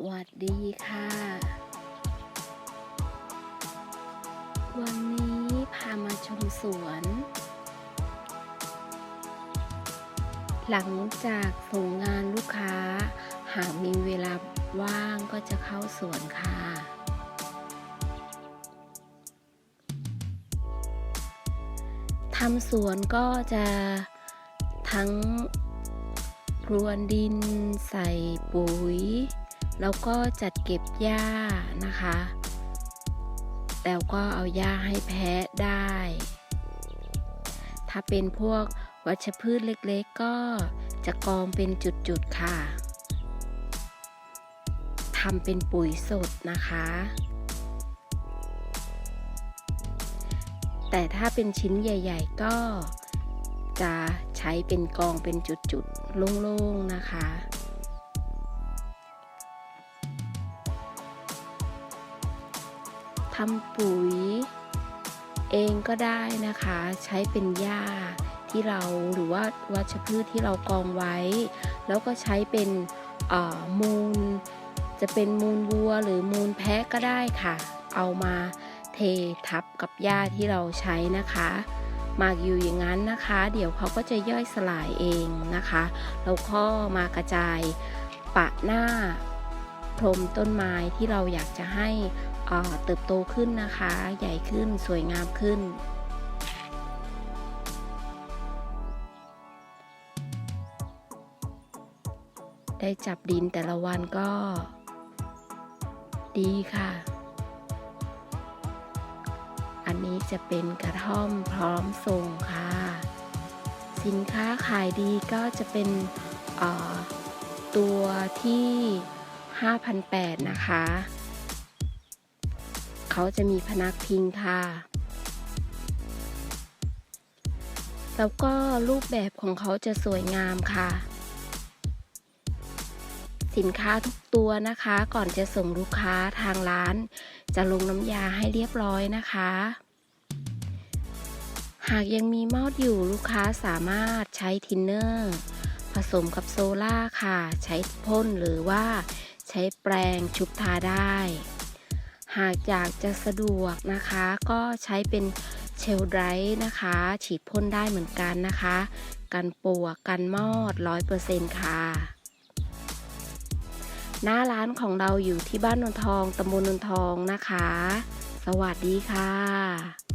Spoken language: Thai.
สวัสดีค่ะ วันนี้พามาชมสวน หลังจากส่งงานลูกค้า หากมีเวลาว่างก็จะเข้าสวนค่ะ ทำสวนก็จะทั้งรวนดินใส่ปุ๋ย แล้วก็จัดเก็บหญ้านะคะ แล้วก็เอาหญ้าให้แพะได้ ถ้าเป็นพวกวัชพืชเล็กๆ ก็จะกองเป็นจุดๆค่ะทำเป็นปุ๋ยสดนะคะ แต่ถ้าเป็นชิ้นใหญ่ ๆ ก็จะใช้เป็นกองเป็นจุดๆ โล่งๆ นะคะ ทำปุ๋ย เองก็ได้นะคะ ใช้เป็นหญ้าที่เราหรือว่าวัชพืชที่เรากองไว้ แล้วก็ใช้เป็นมูล จะเป็นมูลวัวหรือมูลแพะก็ได้ค่ะ เอามาเททับกับหญ้าที่เราใช้นะคะหมากอยู่อย่างนั้นนะคะ เดี๋ยวเขาก็จะย่อยสลายเองนะคะแล้วก็มากระจายปะหน้าพรมต้นไม้ที่เราอยากจะให้ เติบโตขึ้นนะคะ ใหญ่ขึ้นสวยงามขึ้น ได้จับดินแต่ละวันก็ ดีค่ะ อันนี้จะเป็นกระท่อมพร้อมส่งค่ะ สินค้าขายดีก็จะเป็นตัวที่ 5,800 นะคะ เขาจะมีพนักพิงค่ะ แล้วก็รูปแบบของเขาจะสวยงามค่ะ สินค้าทุกตัวนะคะ ก่อนจะส่งลูกค้าทางร้าน จะลงน้ำยาให้เรียบร้อยนะคะหากยังมีมอดอยู่ลูกค้าสามารถใช้ทินเนอร์ ผสมกับโซล่าค่ะ ใช้พ่นหรือว่าใช้แปรงชุบทาได้ หากอยากจะสะดวกนะคะ ก็ใช้เป็นเชลไดร์นะคะ ฉีดพ่นได้เหมือนกันนะคะ กันปวกกันมอด 100%ค่ะ หน้าร้านของเราอยู่ที่บ้านนนทองตำบลนนทองนะคะ สวัสดีค่ะ